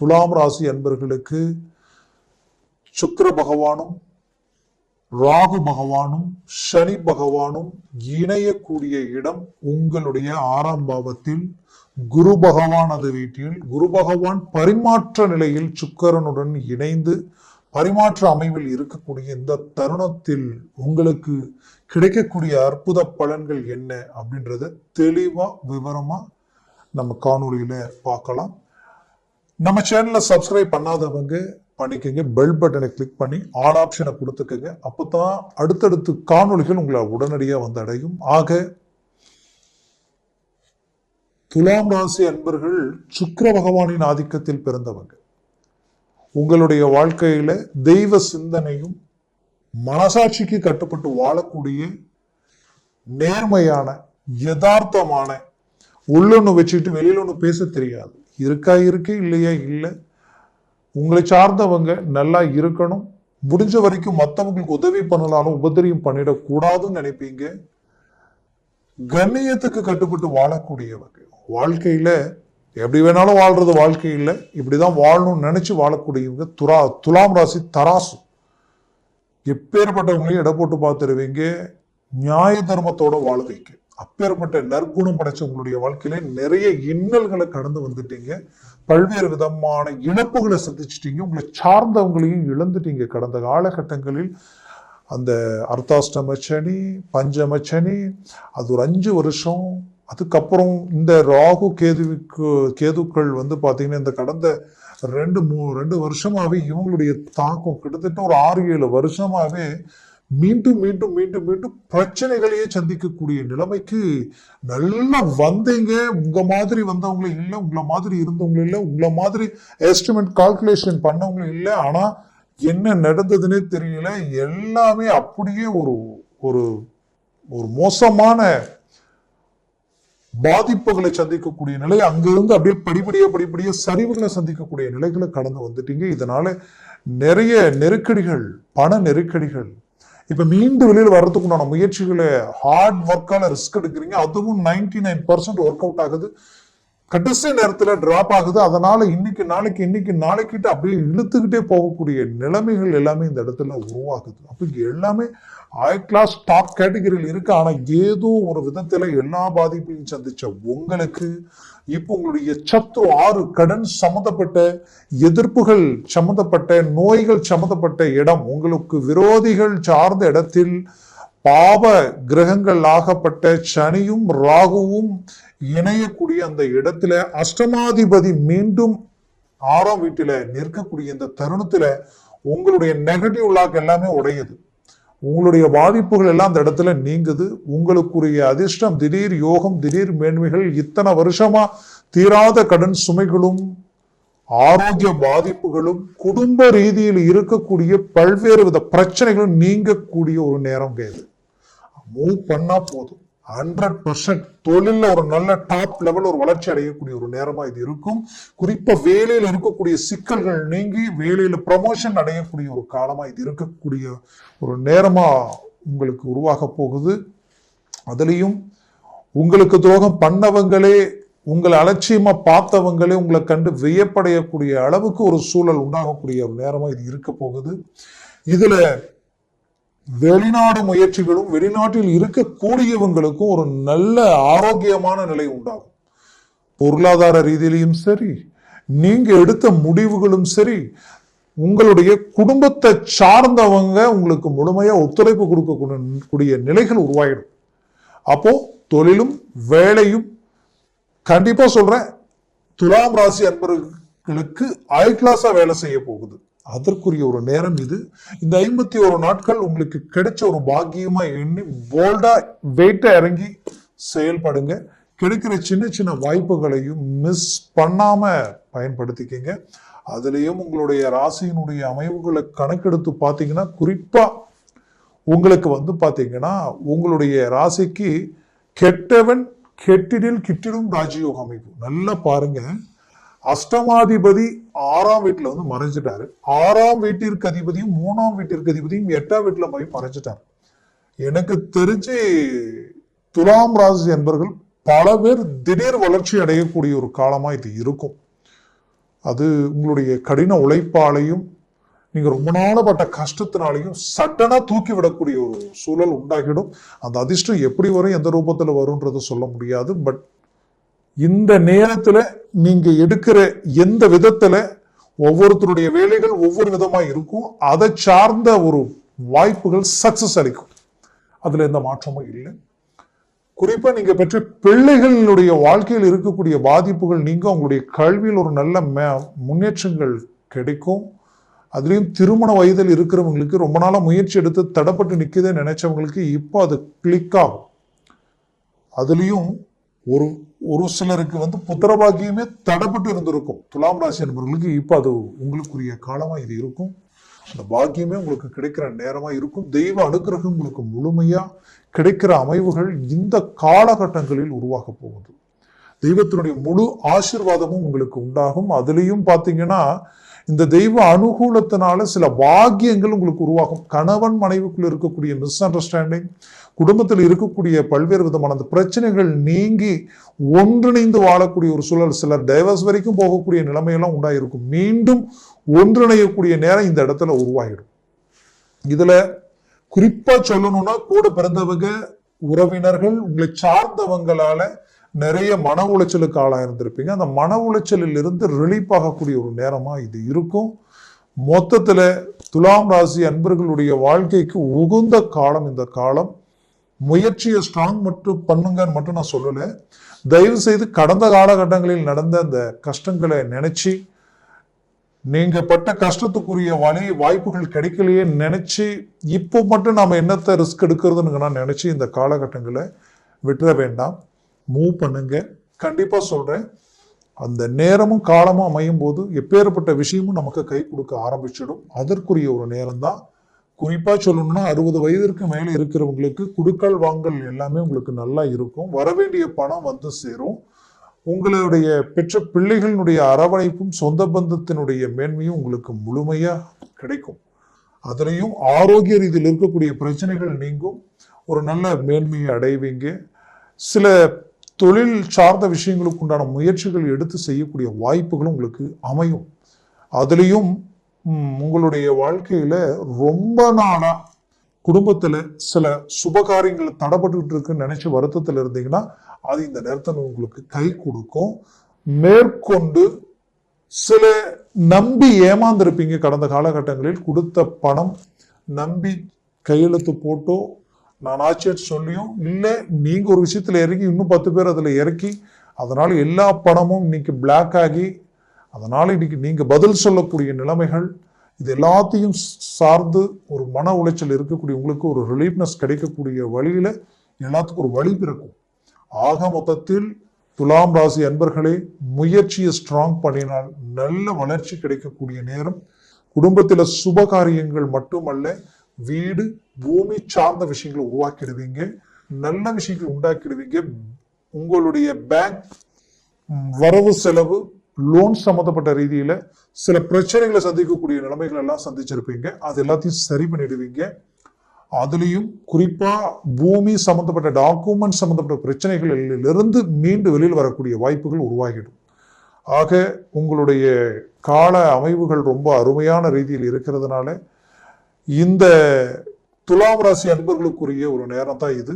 துலாம் ராசி அன்பர்களுக்கு சுக்கர பகவானும் ராகு பகவானும் சனி பகவானும் இணையக்கூடிய இடம் உங்களுடைய ஆறாம் பாவத்தில். குரு பகவான் அது வீட்டில் குரு பகவான் பரிமாற்ற நிலையில் சுக்கிரனுடன் இணைந்து பரிமாற்ற அமைவில் இருக்கக்கூடிய இந்த தருணத்தில் உங்களுக்கு கிடைக்கக்கூடிய அற்புத பலன்கள் என்ன அப்படின்றத தெளிவா விவரமா நம்ம காணொளியில பார்க்கலாம். நம்ம சேனலை சப்ஸ்கிரைப் பண்ணாதவங்க பண்ணிக்கோங்க. பெல் பட்டனை கிளிக் பண்ணி ஆல் ஆப்ஷனை கொடுத்துக்கோங்க. அப்பதான் அடுத்தடுத்து காணொளிகள் உங்களை உடனடியாக வந்து அடையும் ஆக துலாம் ராசி அன்பர்கள் சுக்கர பகவானின் ஆதிக்கத்தில் பிறந்தவங்க. உங்களுடைய வாழ்க்கையில தெய்வ சிந்தனையும் மனசாட்சிக்கு கட்டுப்பட்டு வாழக்கூடிய நேர்மையான யதார்த்தமான உள்ளொன்னு வச்சுட்டு வெளியில ஒன்று பேச தெரியாது. இருக்கா இருக்கு இல்லையா இல்லை. உங்களை சார்ந்தவங்க நல்லா இருக்கணும். முடிஞ்ச வரைக்கும் மற்றவங்களுக்கு உதவி பண்ணலாலும் உபதிரியம் பண்ணிடக்கூடாதுன்னு நினைப்பீங்க. கண்ணியத்துக்கு கட்டுப்பட்டு வாழக்கூடியவங்க. வாழ்க்கையில எப்படி வேணாலும் வாழ்றது வாழ்க்கை இல்லை. இப்படிதான் வாழணும்னு நினைச்சு வாழக்கூடியவங்க துரா துலாம் ராசி தராசு. எப்பேற்பட்டவங்களையும் எடை போட்டு பார்த்துருவீங்க. நியாய தர்மத்தோட வாழ்க்கைக்கு. அப்பேற்பட்ட நற்குணம் படைச்ச உங்களுடைய வாழ்க்கையில நிறைய இன்னல்களை கடந்து வந்துட்டீங்க. பல்வேறு விதமான இழப்புகளை சந்திச்சிட்டீங்க. உங்களை சார்ந்தவங்களையும் இழந்துட்டீங்க. கடந்த காலகட்டங்களில் அந்த அர்த்தாஷ்டம சனி பஞ்சம சனி அது ஒரு அஞ்சு வருஷம். அதுக்கப்புறம் இந்த ராகு கேதுவுக்கு கேதுக்கள் வந்து பார்த்தீங்கன்னா இந்த கடந்த ரெண்டு மூ ரெண்டு வருஷமாகவே இவங்களுடைய தாக்கம் கிட்டத்தட்ட ஒரு ஆறு ஏழு வருஷமாகவே மீண்டும் மீண்டும் மீண்டும் மீண்டும் பிரச்சனைகளையே சந்திக்கக்கூடிய நிலைமைக்கு நல்லா வந்தீங்க. உங்க மாதிரி வந்தவங்களும் இல்லை உங்களை மாதிரி இருந்தவங்களும் இல்லை உங்களை மாதிரி எஸ்டிமேட் கால்குலேஷன் பண்ணவங்களும் இல்லை. ஆனா என்ன நடந்ததுன்னே தெரியல. எல்லாமே அப்படியே ஒரு ஒரு ஒரு மோசமான பாதிப்புகளை சந்திக்கக்கூடிய நிலை அங்கிருந்து அப்படியே படிப்படியா படிப்படியா சரிவுகளை சந்திக்கக்கூடிய நிலைகளை கடந்து வந்துட்டீங்க. இதனால நிறைய நெருக்கடிகள் பண நெருக்கடிகள் இப்போ மீண்டு வெளியில் வர்றதுக்குண்டான முயற்சிகளை ஹார்ட் ஒர்க்கால ரிஸ்க் எடுக்கிறீங்க. அதுவும் ninety nine percent work out ஆகுது. கடைசி நேரத்தில் டிராப் ஆகுது. அதனால இன்னைக்கு நாளைக்கு இன்னைக்கு நாளைக்கிட்ட அப்படியே இழுத்துக்கிட்டே போகக்கூடிய நிலைமைகள் எல்லாமே இந்த இடத்துல உருவாகுது. அப்போ எல்லாமே ஹை கிளாஸ் டாப் கேட்டகரியில் இருக்கு. ஆனால் ஏதோ ஒரு விதத்தில் எல்லா பாதிப்பையும் சந்திச்ச உங்களுக்கு இப்போ உங்களுடைய சத்து ஆறு கடன் சம்மந்தப்பட்ட எதிர்ப்புகள் சம்மந்தப்பட்ட நோய்கள் சம்மந்தப்பட்ட இடம் உங்களுக்கு விரோதிகள் சார்ந்த இடத்தில் பாவ கிரகங்கள் ஆகப்பட்ட சனியும் ராகுவும் இணையக்கூடிய அந்த இடத்துல அஷ்டமாதிபதி மீண்டும் ஆறாம் வீட்டில் நிற்கக்கூடிய இந்த தருணத்துல உங்களுடைய நெகட்டிவ் லாக் எல்லாமே உடையுது. உங்களுடைய பாதிப்புகள் எல்லாம் அந்த இடத்துல நீங்குது. உங்களுக்குரிய அதிர்ஷ்டம் திடீர் யோகம் திடீர் மேன்மைகள் இத்தனை வருஷமா தீராத கடன் சுமைகளும் ஆரோக்கிய பாதிப்புகளும் குடும்ப ரீதியில் இருக்கக்கூடிய பல்வேறு வித பிரச்சனைகளும் நீங்கக்கூடிய ஒரு நேரம் இது. மூவ் பண்ணா போதும். ஹண்ட்ரட் பர்சன்ட் தொழில ஒரு நல்ல டாப் லெவல் ஒரு வளர்ச்சி அடையக்கூடிய ஒரு நேரமா இது இருக்கும். குறிப்பா வேலையில இருக்கக்கூடிய சிக்கல்கள் நீங்கி வேலையில ப்ரமோஷன் அடையக்கூடிய ஒரு காலமா இது இருக்கக்கூடிய ஒரு நேரமா உங்களுக்கு உருவாக போகுது. அதுலேயும் உங்களுக்கு துரோகம் பண்ணவங்களே உங்களை அலட்சியமா பார்த்தவங்களே உங்களை கண்டு வியப்படையக்கூடிய அளவுக்கு ஒரு சூழல் உண்டாகக்கூடிய ஒரு நேரமா இது இருக்க போகுது. இதுல வெளிநாடு முயற்சிகளும் வெளிநாட்டில் இருக்கக்கூடியவங்களுக்கும் ஒரு நல்ல ஆரோக்கியமான நிலை உண்டாகும். பொருளாதார ரீதியிலையும் சரி நீங்க எடுத்த முடிவுகளும் சரி உங்களுடைய குடும்பத்தை சார்ந்தவங்க உங்களுக்கு முழுமையா ஒத்துழைப்பு கொடுக்கக்கூடிய நிலைகள் உருவாயிடும். அப்போ தொழிலும் வேலையும் கண்டிப்பா சொல்றேன் துலாம் ராசி அன்பர்களுக்கு ஹை கிளாஸா வேலை செய்ய போகுது. அதற்குரிய ஒரு நேரம் இது. இந்த ஐம்பத்தி ஒரு நாட்கள் உங்களுக்கு கிடைச்ச ஒரு பாக்கியமா எண்ணி போல்டா வெயிட்டா இறங்கி செயல்படுங்க. கிடைக்கிற சின்ன சின்ன வாய்ப்புகளையும் மிஸ் பண்ணாம பயன்படுத்திக்கங்க. அதுலேயும் உங்களுடைய ராசியினுடைய அமைவுகளை கணக்கெடுத்து பார்த்தீங்கன்னா குறிப்பா உங்களுக்கு வந்து பார்த்தீங்கன்னா உங்களுடைய ராசிக்கு கெட்டவன் கெட்டிடில் கிட்டிடும் ராஜயோக அமைப்பு. நல்லா பாருங்க. அஷ்டமாதிபதி ஆறாம் வீட்டுல வந்து மறைஞ்சிட்டாரு. ஆறாம் வீட்டிற்கு அதிபதியும் மூணாம் வீட்டிற்கு அதிபதியும் எட்டாம் வீட்டுல போய் மறைஞ்சிட்டாரு. எனக்கு தெரிஞ்சு துலாம் ராசி என்பர்கள் பல பேர் திடீர் வளர்ச்சி அடையக்கூடிய ஒரு காலமா இது இருக்கும். அது உங்களுடைய கடின உழைப்பாலையும் நீங்க ரொம்ப நாளப்பட்ட கஷ்டத்தினாலையும் சட்டனா தூக்கி விடக்கூடிய ஒரு சூழல் உண்டாகிடும். அந்த அதிர்ஷ்டம் எப்படி வரும் எந்த ரூபத்துல வரும்ன்றது சொல்ல முடியாது. பட் இந்த நேரத்துல நீங்க எடுக்கிற எந்த விதத்துல ஒவ்வொருத்தருடைய வேலைகள் ஒவ்வொரு விதமா இருக்கும் அதை சார்ந்த ஒரு வாய்ப்புகள் சக்சஸ் அளிக்கும். அதுல எந்த மாற்றமும் இல்லை. குறிப்பா நீங்க பெற்ற பிள்ளைகளுடைய வாழ்க்கையில் இருக்கக்கூடிய பாதிப்புகள் நீங்க உங்களுடைய கல்வியில் ஒரு நல்ல முன்னேற்றங்கள் கிடைக்கும். அதுலேயும் திருமண வயதில் இருக்கிறவங்களுக்கு ரொம்ப நாளாக முயற்சி எடுத்து தடப்பட்டு நிக்குதே நினைச்சவங்களுக்கு இப்போ அது கிளிக் ஆகும். அதுலேயும் ஒரு ஒரு சிலருக்கு வந்து புத்திர பாக்கியமே தடைப்பட்டு இருந்திருக்கும். துலாம் ராசி என்பவர்களுக்கு இப்போ அது உங்களுக்குரிய காலமாக இது இருக்கும். அந்த பாக்கியமே உங்களுக்கு கிடைக்கிற நேரமாக இருக்கும். தெய்வ அனுகிரகம் உங்களுக்கு முழுமையாக கிடைக்கிற அமைவுகள் இந்த காலகட்டங்களில் உருவாக போகுது. தெய்வத்தினுடைய முழு ஆசிர்வாதமும் உங்களுக்கு உண்டாகும். அதுலேயும் பார்த்தீங்கன்னா இந்த தெய்வ அனுகூலத்தினால சில பாக்கியங்கள் உங்களுக்கு உருவாகும். கணவன் மனைவிக்குள்ள இருக்கக்கூடிய மிஸ் அண்டர்ஸ்டாண்டிங் குடும்பத்தில் இருக்கக்கூடிய பல்வேறு விதமான அந்த பிரச்சனைகள் நீங்கி ஒன்றிணைந்து வாழக்கூடிய ஒரு சூழல் சிலர் டைவர்ஸ் வரைக்கும் போகக்கூடிய நிலைமையெல்லாம் உண்டாயிருக்கும். மீண்டும் ஒன்றிணையக்கூடிய நேரம் இந்த இடத்துல உருவாகிடும். இதுல குறிப்பா சொல்லணும்னா கூட பிறந்தவங்க உறவினர்கள் உங்களை சார்ந்தவங்களால நிறைய மன உளைச்சலுக்கு ஆளாக இருந்திருப்பீங்க அந்த மன உளைச்சலில் இருந்து ரிலீஃப் ஆகக்கூடிய ஒரு நேரமாக இது இருக்கும். மொத்தத்தில் துலாம் ராசி அன்பர்களுடைய வாழ்க்கைக்கு உகுந்த காலம் இந்த காலம். முயற்சியை ஸ்ட்ராங் மட்டும் பண்ணுங்கன்னு மட்டும் நான் சொல்லலை. தயவு செய்து கடந்த காலகட்டங்களில் நடந்த அந்த கஷ்டங்களை நினச்சி நீங்கள் பட்ட கஷ்டத்துக்குரிய வழி வாய்ப்புகள் கிடைக்கலையே நினச்சி இப்போ மட்டும் நாம் என்னத்தை ரிஸ்க் எடுக்கிறதுன்னு நான் நினச்சி இந்த காலகட்டங்களை விட்டுற வேண்டாம். மூவ் பண்ணுங்க. கண்டிப்பாக சொல்கிறேன் அந்த நேரமும் காலமும் அமையும் போது எப்பேற்பட்ட விஷயமும் நமக்கு கை கொடுக்க ஆரம்பிச்சிடும். அதற்குரிய ஒரு நேரம் தான் குறிப்பாக சொல்லணும்னா அறுபது வயதிற்கு மேலே இருக்கிறவங்களுக்கு குடுக்கல் வாங்கல் எல்லாமே உங்களுக்கு நல்லா இருக்கும். வரவேண்டிய பணம் வந்து சேரும். உங்களுடைய பெற்ற பிள்ளைகளினுடைய அரவணைப்பும் சொந்த பந்தத்தினுடைய மேன்மையும் உங்களுக்கு முழுமையா கிடைக்கும். அதுலேயும் ஆரோக்கிய ரீதியில் இருக்கக்கூடிய பிரச்சனைகள் நீங்கும். ஒரு நல்ல மேன்மையை அடைவீங்க. சில தொழில் சார்ந்த விஷயங்களுக்கு உண்டான முயற்சிகள் எடுத்து செய்யக்கூடிய வாய்ப்புகளும் உங்களுக்கு அமையும். அதுலேயும் உங்களுடைய வாழ்க்கையில் ரொம்ப நாளாக குடும்பத்தில் சில சுபகாரியங்கள் தடைப்பட்டுக்கிட்டு இருக்குன்னு நினச்சி வருத்தத்தில் இருந்தீங்கன்னா அது இந்த நேரத்தில் உங்களுக்கு கை கொடுக்கும். மேற்கொண்டு சில நம்பி ஏமாந்திருப்பீங்க கடந்த காலகட்டங்களில். கொடுத்த பணம் நம்பி கையெழுத்து போட்டோ நான் ஆச்சேன்னு சொல்லியும் இல்லை நீங்கள் ஒரு விஷயத்தில் இறக்கி இன்னும் பத்து பேர் அதில் இறக்கி அதனால் எல்லா பணமும் இன்னைக்கு பிளாக் ஆகி அதனால் இன்னைக்கு நீங்கள் பதில் சொல்லக்கூடிய நிலைமைகள் இது எல்லாத்தையும் சார்ந்து ஒரு மன உளைச்சல் இருக்கக்கூடிய உங்களுக்கு ஒரு ரிலீஃப்னஸ் கிடைக்கக்கூடிய வழியில் எல்லாத்துக்கும் ஒரு வழி பிறக்கும். ஆக மொத்தத்தில் துலாம் ராசி அன்பர்களே முயற்சியை ஸ்ட்ராங் பண்ணினால் நல்ல வளர்ச்சி கிடைக்கக்கூடிய நேரம். குடும்பத்தில் சுப காரியங்கள் மட்டுமல்ல வீடு பூமி சார்ந்த விஷயங்களை உருவாக்கிடுவீங்க. நல்ல விஷயங்களை உண்டாக்கிடுவீங்க. உங்களுடைய பேங்க் வரவு செலவு லோன் சம்மந்தப்பட்ட ரீதியில சில பிரச்சனைகளை சந்திக்கக்கூடிய நிலைமைகள் எல்லாம் சந்திச்சிருப்பீங்க. அது எல்லாத்தையும் சரி பண்ணிடுவீங்க. அதுலேயும் குறிப்பா பூமி சம்மந்தப்பட்ட டாக்குமெண்ட் சம்மந்தப்பட்ட பிரச்சனைகளிலிருந்து மீண்டு வெளியில் வரக்கூடிய வாய்ப்புகள் உருவாகிடும். ஆக உங்களுடைய கால அமைவுகள் ரொம்ப அருமையான ரீதியில் இருக்கிறதுனால இந்த துலாம் ராசி அன்பர்களுக்குரிய ஒரு நேரம் தான் இது.